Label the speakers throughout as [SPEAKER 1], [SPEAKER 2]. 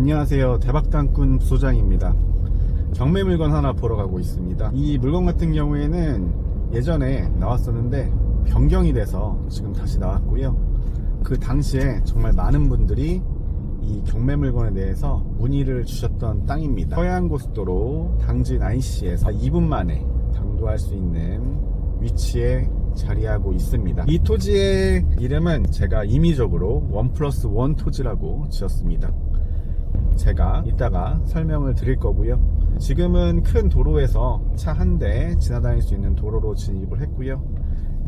[SPEAKER 1] 안녕하세요. 대박당꾼 부소장입니다. 경매 물건 하나 보러 가고 있습니다. 이 물건 같은 경우에는 예전에 나왔었는데 변경이 돼서 지금 다시 나왔고요. 그 당시에 정말 많은 분들이 이 경매 물건에 대해서 문의를 주셨던 땅입니다. 서해안고속도로 당진 IC에서 2분 만에 당도할 수 있는 위치에 자리하고 있습니다. 이 토지의 이름은 제가 임의적으로 원 플러스 원 토지라고 지었습니다. 제가 이따가 설명을 드릴 거고요. 지금은 큰 도로에서 차 한 대 지나다닐 수 있는 도로로 진입을 했고요.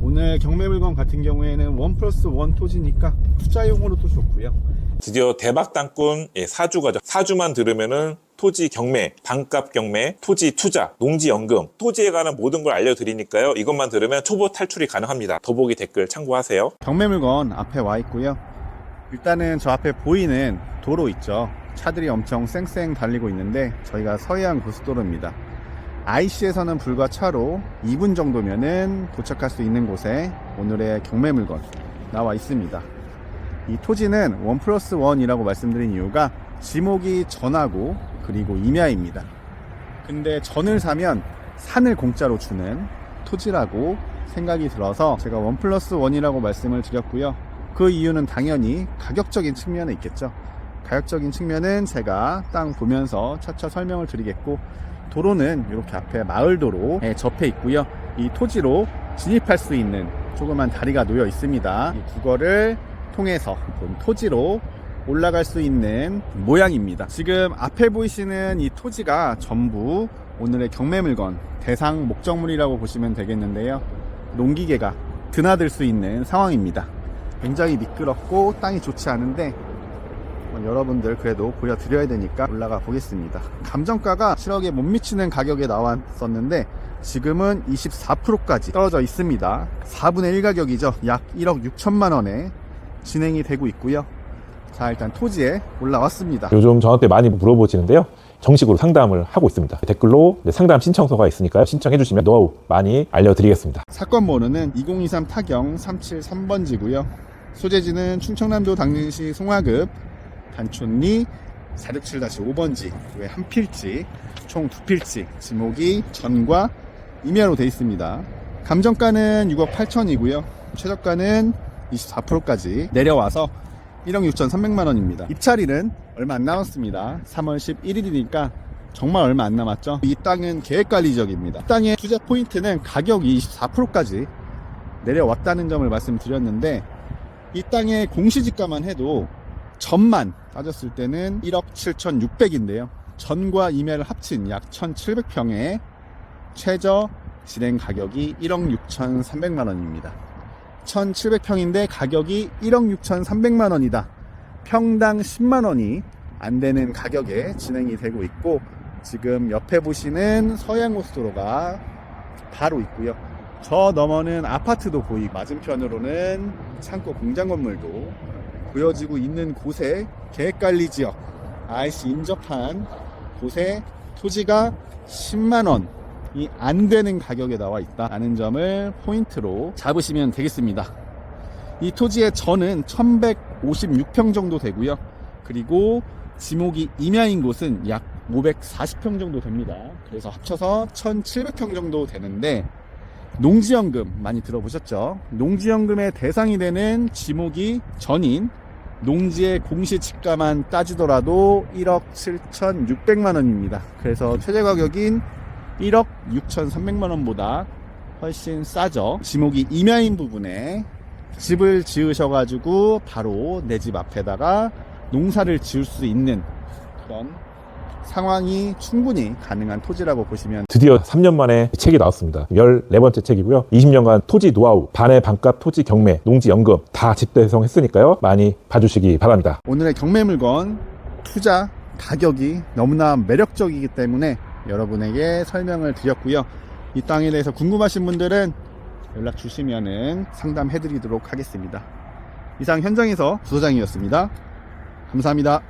[SPEAKER 1] 오늘 경매 물건 같은 경우에는 원 플러스 원 토지니까 투자용으로도 좋고요.
[SPEAKER 2] 드디어 대박 땅꾼 예, 사주가죠. 사주만 들으면은 토지 경매, 반값 경매, 토지 투자, 농지 연금, 토지에 관한 모든 걸 알려드리니까요. 이것만 들으면 초보 탈출이 가능합니다. 더보기 댓글 참고하세요.
[SPEAKER 1] 경매 물건 앞에 와 있고요. 일단은 저 앞에 보이는 도로 있죠. 차들이 엄청 쌩쌩 달리고 있는데 저희가 서해안 고속도로입니다. IC에서는 불과 차로 2분 정도면은 도착할 수 있는 곳에 오늘의 경매 물건 나와 있습니다. 이 토지는 원 플러스 원이라고 말씀드린 이유가 지목이 전하고 그리고 임야입니다. 근데 전을 사면 산을 공짜로 주는 토지라고 생각이 들어서 제가 원 플러스 원이라고 말씀을 드렸고요. 그 이유는 당연히 가격적인 측면에 있겠죠. 가격적인 측면은 제가 땅 보면서 차차 설명을 드리겠고 도로는 이렇게 앞에 마을도로에 접해 있고요. 이 토지로 진입할 수 있는 조그만 다리가 놓여 있습니다. 이 국어를 통해서 본 토지로 올라갈 수 있는 모양입니다. 지금 앞에 보이시는 이 토지가 전부 오늘의 경매 물건 대상 목적물이라고 보시면 되겠는데요. 농기계가 드나들 수 있는 상황입니다. 굉장히 미끄럽고 땅이 좋지 않은데 어, 여러분들 그래도 보여드려야 되니까 올라가 보겠습니다. 감정가가 7억에 못 미치는 가격에 나왔었는데 지금은 24%까지 떨어져 있습니다. 4분의 1 가격이죠. 약 1억 6천만 원에 진행이 되고 있고요. 자 일단 토지에 올라왔습니다.
[SPEAKER 3] 요즘 저한테 많이 물어보시는데요. 정식으로 상담을 하고 있습니다. 댓글로 네, 상담 신청서가 있으니까요. 신청해 주시면 노하우 많이 알려드리겠습니다.
[SPEAKER 1] 사건 번호는 2023 타경 373번지고요. 소재지는 충청남도 당진시 송화급 단촌리 467-5번지 외한 필지 총 두 필지 지목이 전과 임야로 되어 있습니다. 감정가는 6억 8천이고요. 최저가는 24%까지 내려와서 1억 6,300만 원입니다. 입찰일은 얼마 안 남았습니다. 3월 11일이니까 정말 얼마 안 남았죠. 이 땅은 계획관리 지역입니다. 이 땅의 투자 포인트는 가격이 24%까지 내려왔다는 점을 말씀드렸는데 이 땅의 공시지가만 해도 전만 따졌을 때는 1억 7,600인데요. 전과 임야를 합친 약 1,700평에 최저 진행 가격이 1억 6,300만 원입니다. 1,700평인데 가격이 1억 6,300만 원이다. 평당 10만 원이 안 되는 가격에 진행이 되고 있고 지금 옆에 보시는 서해안고속도로가 바로 있고요. 저 너머는 아파트도 보이고 맞은편으로는 창고 공장 건물도 보여지고 있는 곳에 계획관리 지역 IC 인접한 곳에 토지가 10만 원이 안 되는 가격에 나와 있다라는 점을 포인트로 잡으시면 되겠습니다. 이 토지의 전은 1156평 정도 되고요. 그리고 지목이 임야인 곳은 약 540평 정도 됩니다. 그래서 합쳐서 1700평 정도 되는데 농지연금 많이 들어보셨죠? 농지연금의 대상이 되는 지목이 전인 농지의 공시지가만 따지더라도 1억 7,600만 원입니다. 그래서 최저 가격인 1억 6,300만 원보다 훨씬 싸죠. 지목이 임야인 부분에 집을 지으셔가지고 바로 내 집 앞에다가 농사를 지을 수 있는 그런 상황이 충분히 가능한 토지라고 보시면
[SPEAKER 3] 드디어 3년 만에 책이 나왔습니다. 14번째 책이고요. 20년간 토지 노하우, 반의 반값 토지 경매, 농지 연금 다 집대성했으니까요. 많이 봐주시기 바랍니다.
[SPEAKER 1] 오늘의 경매 물건 투자 가격이 너무나 매력적이기 때문에 여러분에게 설명을 드렸고요. 이 땅에 대해서 궁금하신 분들은 연락 주시면은 상담해 드리도록 하겠습니다. 이상 현장에서 부소장이었습니다. 감사합니다.